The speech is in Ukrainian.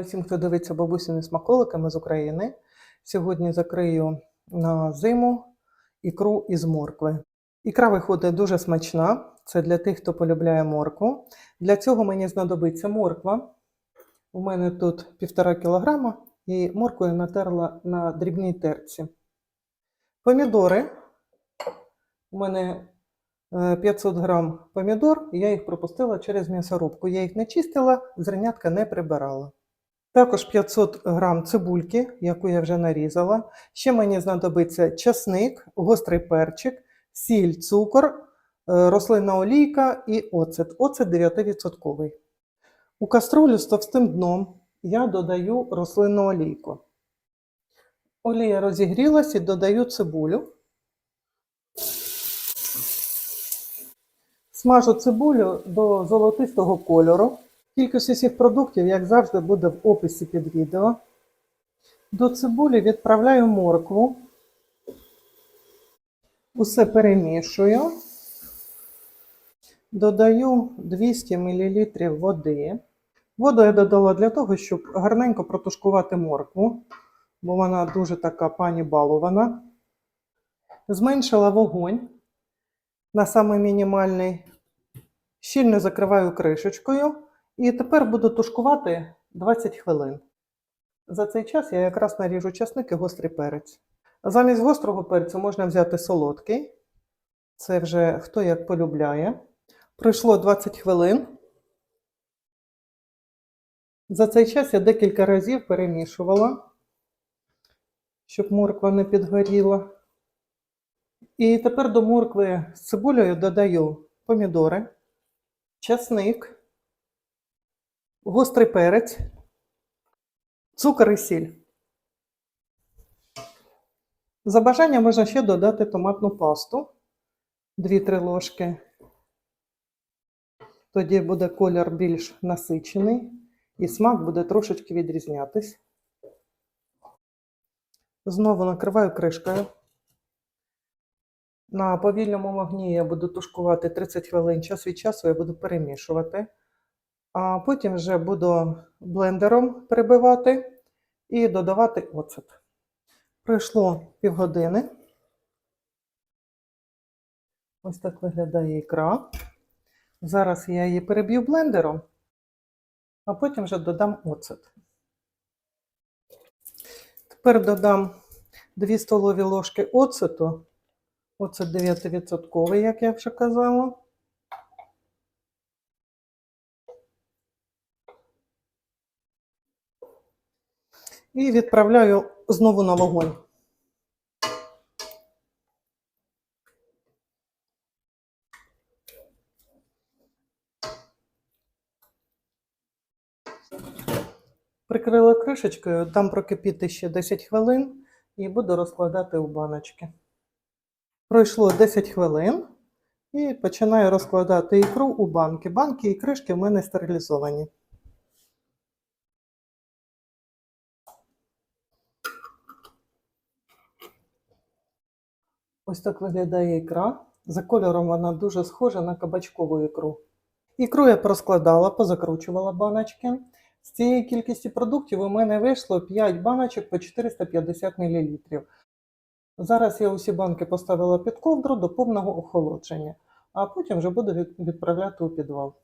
всім, хто дивиться бабусіни смаколики, ми з України. Сьогодні закрию на зиму ікру із моркви. Ікра виходить дуже смачна. Це для тих, хто полюбляє моркву. Для цього мені знадобиться морква. У мене тут півтора кілограма і моркву я натерла на дрібній терці. Помідори. У мене е, 500 грам помідор, я їх пропустила через м'ясорубку. Я їх не чистила, зернятка не прибирала. Також 500 грам цибульки, яку я вже нарізала. Ще мені знадобиться часник, гострий перчик, сіль, цукор, е, рослинна олійка і оцет. Оцет 9%. У каструлю з товстим дном я додаю рослинну олійку. Олія розігрілась і додаю цибулю. Смажу цибулю до золотистого кольору. Кількість усіх продуктів, як завжди, буде в описі під відео. До цибулі відправляю моркву. Усе перемішую. Додаю 200 мл води. Воду я додала для того, щоб гарненько протушкувати моркву, бо вона дуже така пані балована. Зменшила вогонь на самий мінімальний. Щільно закриваю кришечкою. І тепер буду тушкувати 20 хвилин. За цей час я якраз наріжу часник і гострий перець. Замість гострого перцю можна взяти солодкий. Це вже хто як полюбляє. Пройшло 20 хвилин. За цей час я декілька разів перемішувала, щоб морква не підгоріла. І тепер до моркви з цибулею додаю помідори, часник гострий перець, цукор і сіль. За бажанням можна ще додати томатну пасту 2-3 ложки. Тоді буде колір більш насичений і смак буде трошечки відрізнятись. Знову накриваю кришкою. На повільному вогні я буду тушкувати 30 хвилин. Час від часу я буду перемішувати. А потім вже буду блендером перебивати і додавати оцет. Пройшло півгодини. Ось так виглядає ікра. Зараз я її переб'ю блендером, а потім вже додам оцет. Тепер додам 2 столові ложки оцету. Оцет 9%, як я вже казала. І відправляю знову на вогонь. Прикрила кришечкою, дам прокипіти ще 10 хвилин і буду розкладати у баночки. Пройшло 10 хвилин і починаю розкладати ікру у банки. Банки і кришки в мене стерилізовані. Ось так виглядає ікра. За кольором вона дуже схожа на кабачкову ікру. Ікру я проскладала, позакручувала баночки. З цієї кількості продуктів у мене вийшло 5 баночок по 450 мл. Зараз я усі банки поставила під ковдру до повного охолодження, а потім вже буду відправляти у підвал.